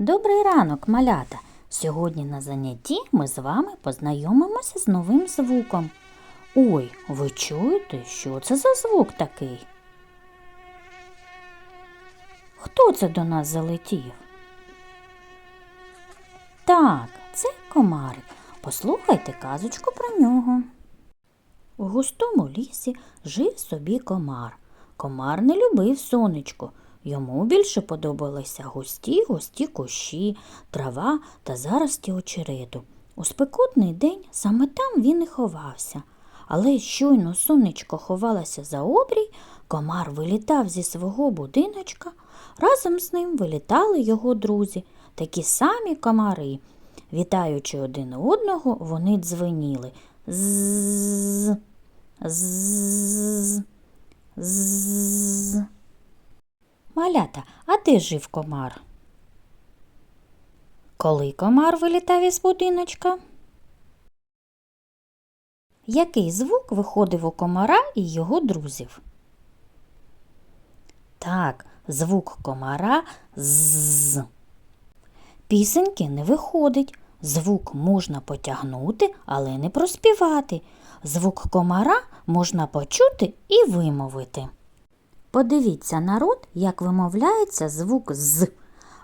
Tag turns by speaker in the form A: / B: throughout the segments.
A: Добрий ранок, малята! Сьогодні на занятті ми з вами познайомимося з новим звуком. Ой, ви чуєте, що це за звук такий? Хто це до нас залетів? Так, це комарик. Послухайте казочку про нього. У густому лісі жив собі комар. Комар не любив сонечко. Йому більше подобалися густі густі кущі, трава та зарості очерету. У спекотний день саме там він і ховався. Але щойно сонечко ховалося за обрій, комар вилітав зі свого будиночка. Разом з ним вилітали його друзі, такі самі комари. Вітаючи один одного, вони дзвеніли. З. З. З. Малята, а де жив комар? Коли комар вилітав із будиночка? Який звук виходив у комара і його друзів? Так, звук комара з. Пісеньки не виходить. Звук можна потягнути, але не проспівати. Звук комара можна почути і вимовити. Подивіться на рот, як вимовляється звук з.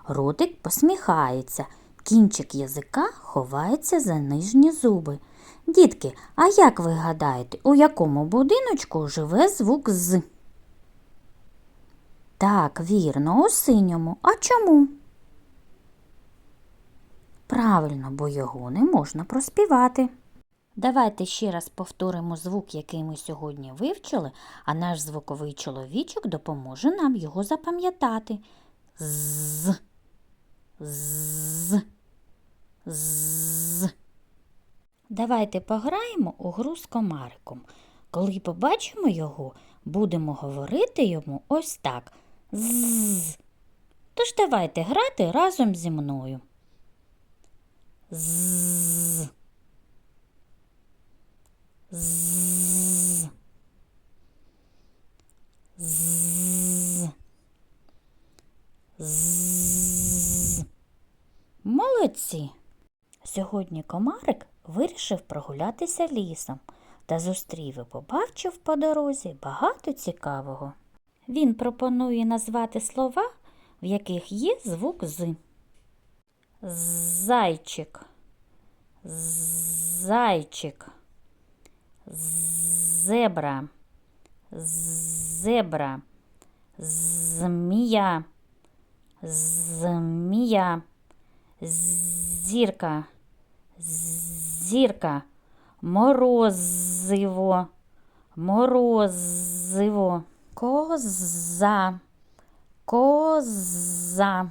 A: Ротик посміхається, кінчик язика ховається за нижні зуби. Дітки, а як ви гадаєте, у якому будиночку живе звук з? Так, вірно, у синьому. А чому? Правильно, бо його не можна проспівати. Давайте ще раз повторимо звук, який ми сьогодні вивчили, а наш звуковий чоловічок допоможе нам його запам'ятати. З. З. З. Давайте пограємо у гру з комариком. Коли побачимо його, будемо говорити йому ось так. З. Тож давайте грати разом зі мною. З. З. З. З. Молодці. Сьогодні комарик вирішив прогулятися лісом та зустрів і побачив по дорозі багато цікавого. Він пропонує назвати слова, в яких є звук з. Зайчик. Зайчик. Зебра. Зебра. Змія. Змія. Зірка. Зірка. Морозиво. Морозиво. Коза. Коза.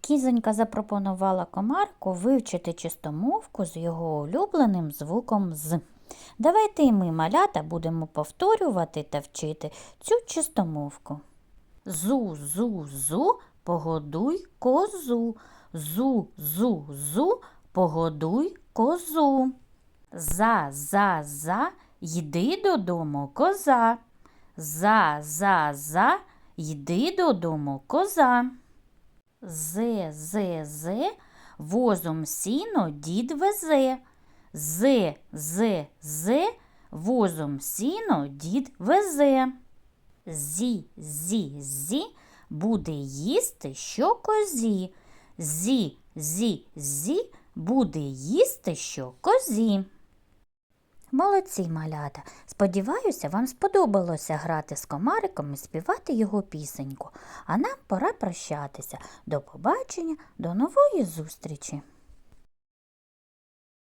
A: Кізонька запропонувала комарку вивчити чистомовку з його улюбленим звуком з. Давайте і ми, малята, будемо повторювати та вчити цю чистомовку. Зу, зу, зу, погодуй козу. Зу, зу, зу, погодуй козу. За, за, за, йди додому коза. За, за, за, йди додому коза. Зе, зе, зе, возом сіно дід везе. Зе, зе, зе, возом сіно дід везе. Зі, зі, зі, буде їсти що козі. Зі, зі, зі, буде їсти що козі. Молодці, малята! Сподіваюся, вам сподобалося грати з комариком і співати його пісеньку. А нам пора прощатися. До побачення, до нової зустрічі!